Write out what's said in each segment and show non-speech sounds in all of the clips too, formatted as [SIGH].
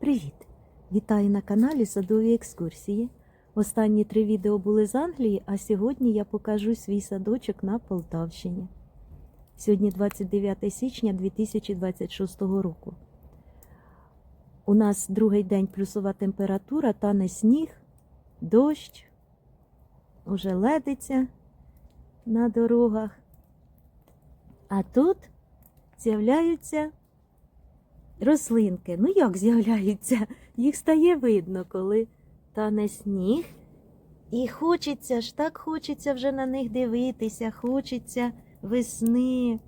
Привіт! Вітаю на каналі Садові екскурсії. Останні три відео були з Англії, а сьогодні я покажу свій садочок на Полтавщині. Сьогодні 29 січня 2026 року. У нас другий день плюсова температура, тане сніг, дощ, уже ледиться на дорогах. А тут з'являються рослинки. Ну як з'являються? Їх стає видно, коли тане сніг. І хочеться ж, так хочеться вже на них дивитися, хочеться весни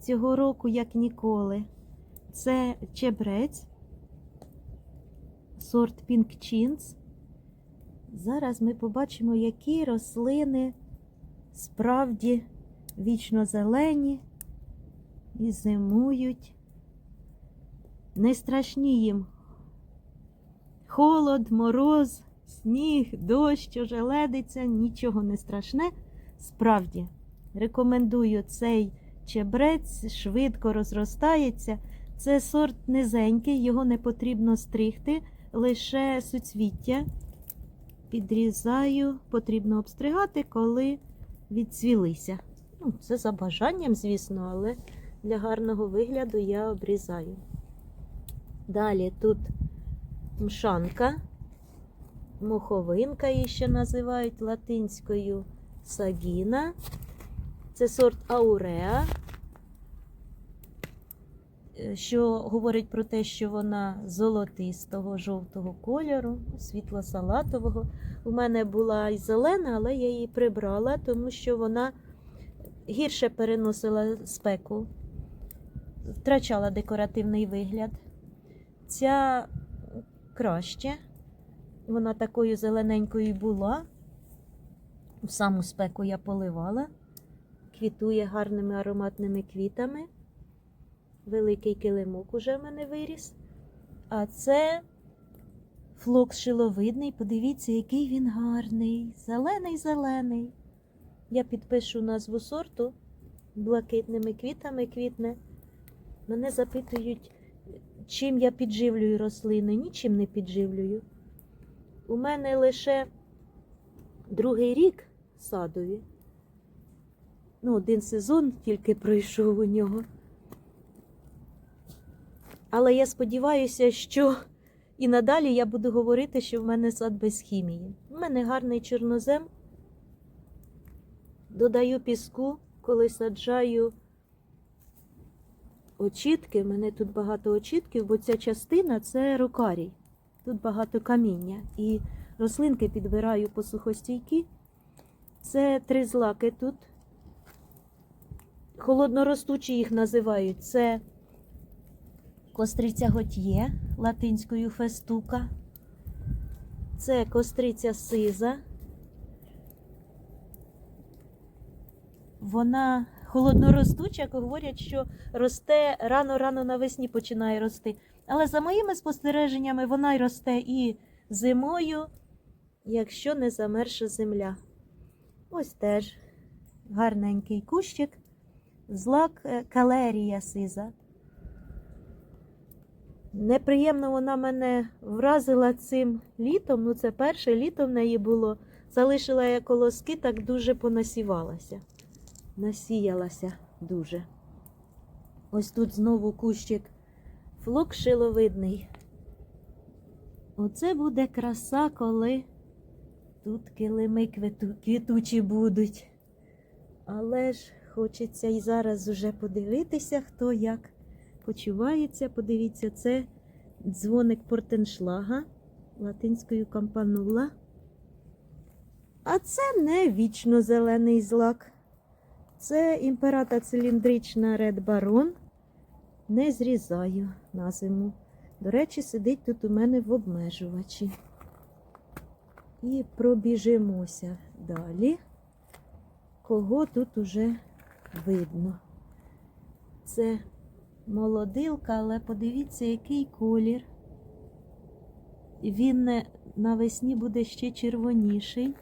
цього року, як ніколи. Це чебрець, сорт Chintz. Зараз ми побачимо, які рослини справді вічно зелені і зимують. Не страшні їм холод, мороз, сніг, дощ, ожеледиця, нічого не страшне. Справді, рекомендую цей чебрець, швидко розростається. Це сорт низенький, його не потрібно стригти, лише суцвіття. Підрізаю, потрібно обстригати, коли відцвілися. Ну, це за бажанням, звісно, але для гарного вигляду я обрізаю. Далі тут мшанка, моховинка її ще називають латинською сагіна. Це сорт ауреа, е, що говорить про те, що вона золотистого, жовтого кольору, світло-салатового. У мене була і зелена, але я її прибрала, тому що вона гірше переносила спеку, втрачала декоративний вигляд. Ця краще. Вона такою зелененькою була. В саму спеку я поливала. Квітує гарними ароматними квітами. Великий килимок уже в мене виріс. А це флокс шиловидний. Подивіться, який він гарний. Зелений-зелений. Я підпишу назву сорту блакитними квітами квітне. Мене запитують, чим я підживлюю рослини. Нічим не підживлюю. У мене лише другий рік садові. Ну, один сезон тільки пройшов у нього. Але я сподіваюся, що і надалі я буду говорити, що в мене сад без хімії. У мене гарний чорнозем. Додаю піску, коли саджаю очітки. Мене тут багато очітків, бо ця частина це рукарій. Тут багато каміння. І рослинки підбираю посухостійкі. Це три злаки тут. Холодноростучі їх називають. Це костриця готьє латинською фестука. Це костриця сиза. Вона холодноростуча, як говорять, що росте рано-рано навесні починає рости. Але за моїми спостереженнями, вона й росте і зимою, якщо не замерша земля. Ось теж гарненький кущик, злак е, калерія сиза. Неприємно вона мене вразила цим літом. Ну, це перше літо в неї було. Залишила я колоски, так дуже понасівалася. Насіялася дуже. Ось тут знову кущик флок шиловидний. Оце буде краса, коли тут килими квіту, квітучі будуть. Але ж хочеться і зараз уже подивитися, хто як почувається. Подивіться, це дзвоник портеншлага латинською кампанула. А це не вічно зелений злак. Це імперата циліндрична Red Baron. Не зрізаю на зиму. До речі, сидить тут у мене в обмежувачі. І пробіжимося далі. Кого тут уже видно? Це молодилка, але подивіться, який колір. Він навесні буде ще червоніший.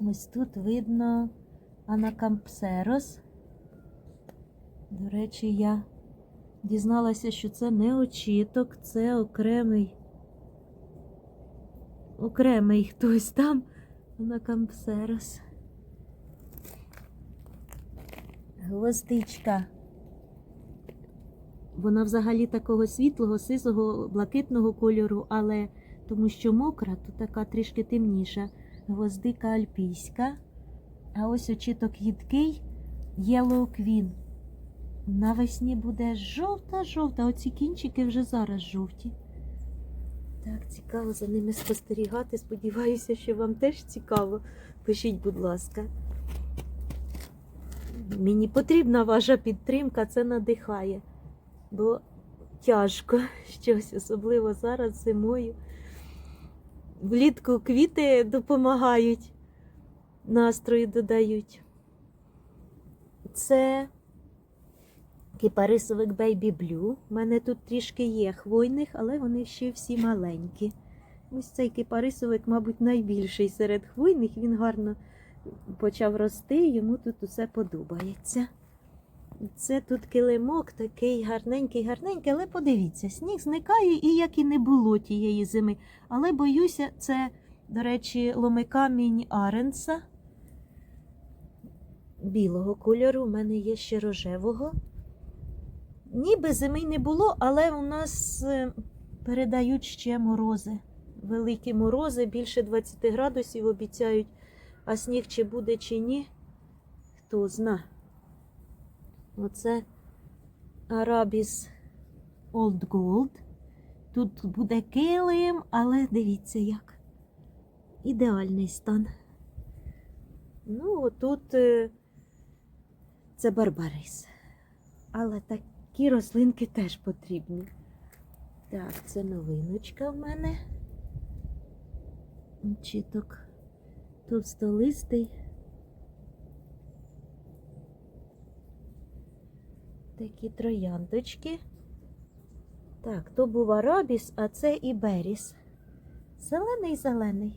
Ось тут видно анакампсерос. До речі, я Дізналася, що це не очіток, це окремий. Окремий хтось там на кампсерос. Гвоздичка. Вона взагалі такого світлого, сизого, блакитного кольору, але тому що мокра, то така трішки темніша. Гвоздика альпійська. А ось очіток їдкий Yellow Queen. Навесні буде жовта-жовта. Оці кінчики вже зараз жовті. Так, цікаво за ними спостерігати. Сподіваюся, що вам теж цікаво. Пишіть, будь ласка. Мені потрібна ваша підтримка, це надихає. Бо тяжко [LAUGHS] щось, особливо зараз зимою. Влітку квіти допомагають, настрої додають. Це кипарисовик Baby Blue. У мене тут трішки є хвойних, але вони ще всі маленькі. Ось цей кипарисовик, мабуть, найбільший серед хвойних. Він гарно почав рости, йому тут усе подобається. Це тут килимок такий гарненький, гарненький, але подивіться, сніг зникає і як і не було тієї зими. Але боюся, це, до речі, ломикамінь Аренса білого кольору. У мене є ще рожевого. Ніби зими не було, але у нас е, передають ще морози. Великі морози, більше 20 градусів обіцяють, а сніг чи буде, чи ні, хто зна. Оце Арабіс Old Gold. Тут буде килим, але дивіться як. Ідеальний стан. Ну, отут е, це барбарис. Але такі рослинки теж потрібні. Так, це новиночка в мене. Чіток товстолистий. Такі трояндочки. Так, то був Арабіс, а це Іберіс. Зелений зелений.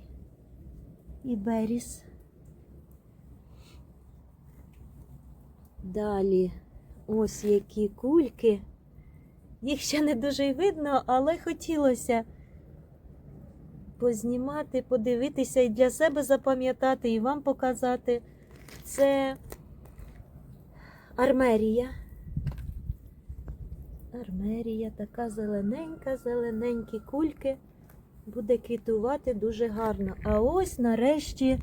Іберіс. Далі ось які кульки. Їх ще не дуже й видно, але хотілося познімати, подивитися і для себе запам'ятати, і вам показати. Це армерія. Армерія така зелененька, зелененькі кульки. Буде квітувати дуже гарно. А ось нарешті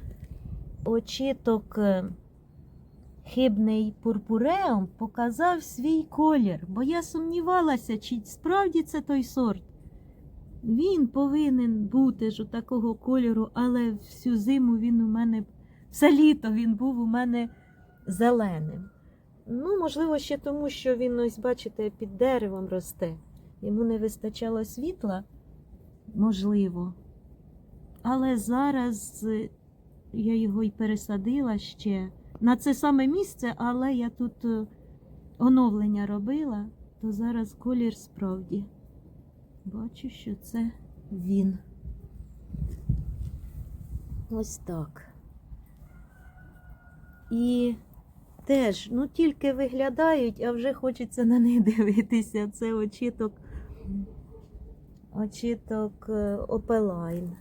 очіток е, хибний пурпуреум показав свій колір, бо я сумнівалася, чи справді це той сорт. Він повинен бути ж у такого кольору, але всю зиму він у мене, все літо він був у мене зеленим. Ну, можливо, ще тому, що він, ось, бачите, під деревом росте. Йому не вистачало світла, можливо. Але зараз е, я його й пересадила ще на це саме місце, але я тут е, оновлення робила, то зараз колір справді. Бачу, що це він. Ось так. І теж, ну тільки виглядають, а вже хочеться на них [LAUGHS] дивитися. Це очіток, очіток Опелайн.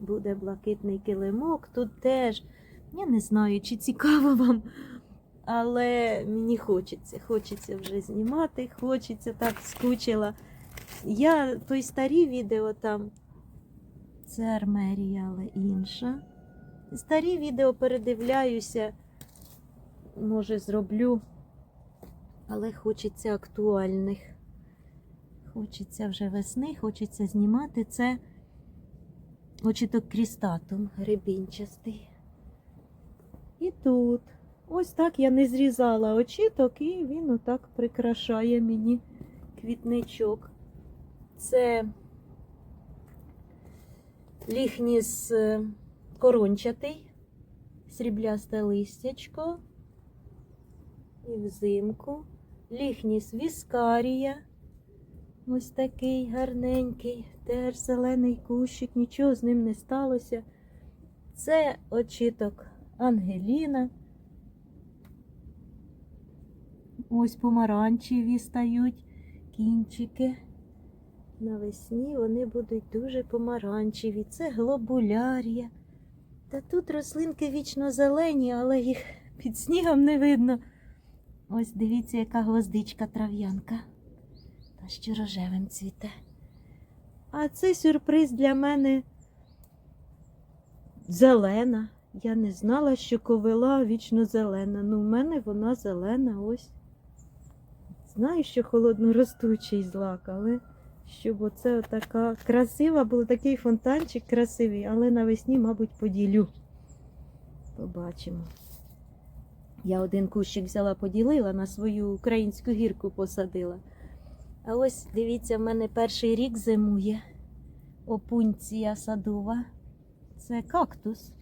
Буде блакитний килимок. Тут теж, я не знаю, чи цікаво вам, але мені хочеться. Хочеться вже знімати, хочеться так скучила. Я той старі відео там, це армерія, але інша. Старі відео передивляюся, може, зроблю, але хочеться актуальних. Хочеться вже весни, хочеться знімати. Це очіток крістатум гребінчастий. І тут. Ось так я не зрізала очіток, і він отак прикрашає мені квітничок. Це ліхніс е, корончатий, сріблясте листячко і взимку. Ліхніс віскарія. Ось такий гарненький, теж зелений кущик, нічого з ним не сталося. Це очіток Ангеліна. Ось помаранчеві стають. кінчики. Навесні вони будуть дуже помаранчеві. Це глобулярія. Та тут рослинки вічно зелені, але їх під снігом не видно. Ось дивіться, яка гвоздичка трав'янка. Та що рожевим цвіте. А це сюрприз для мене зелена. Я не знала, що ковила вічно зелена. Ну, в мене вона зелена ось. Знаю, що холодноростучий злак, але щоб оце така красива, був такий фонтанчик красивий, але навесні, мабуть, поділю. Побачимо. Я один кущик взяла, поділила, на свою українську гірку посадила. А ось дивіться, в мене перший рік зимує опунція садова. Це кактус.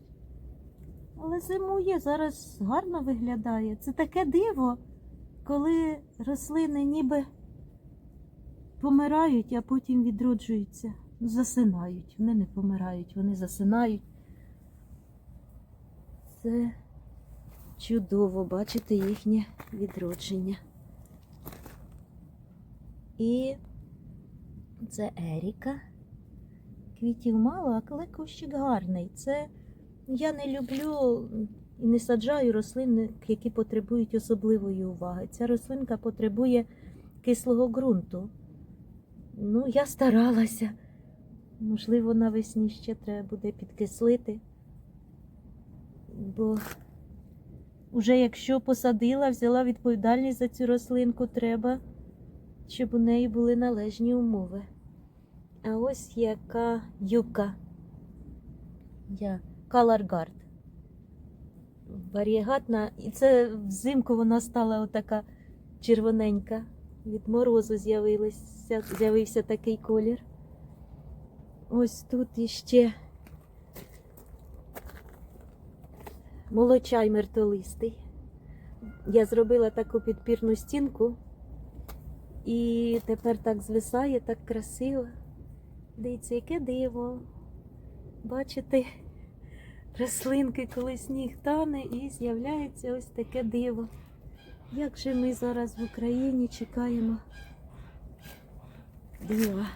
Але зимує, зараз гарно виглядає. Це таке диво, коли рослини ніби помирають, а потім відроджуються. Ну, Засинають. Вони не помирають, вони засинають. Це чудово бачити їхнє відродження. І це Еріка. Квітів мало, але кущик гарний. Це я не люблю і не саджаю рослини, які потребують особливої уваги. Ця рослинка потребує кислого ґрунту. Ну, я старалася. Можливо, навесні ще треба буде підкислити. Бо вже якщо посадила, взяла відповідальність за цю рослинку, треба, щоб у неї були належні умови. А ось яка юка. Я Каларгард. Варієгатна. І це взимку вона стала отака червоненька. Від морозу з'явився такий колір. Ось тут іще молочай мертолистий. Я зробила таку підпірну стінку, і тепер так звисає, так красиво. Дивіться, яке диво. Бачите, рослинки, коли сніг тане, і з'являється ось таке диво. Як же ми зараз в Україні чекаємо дива.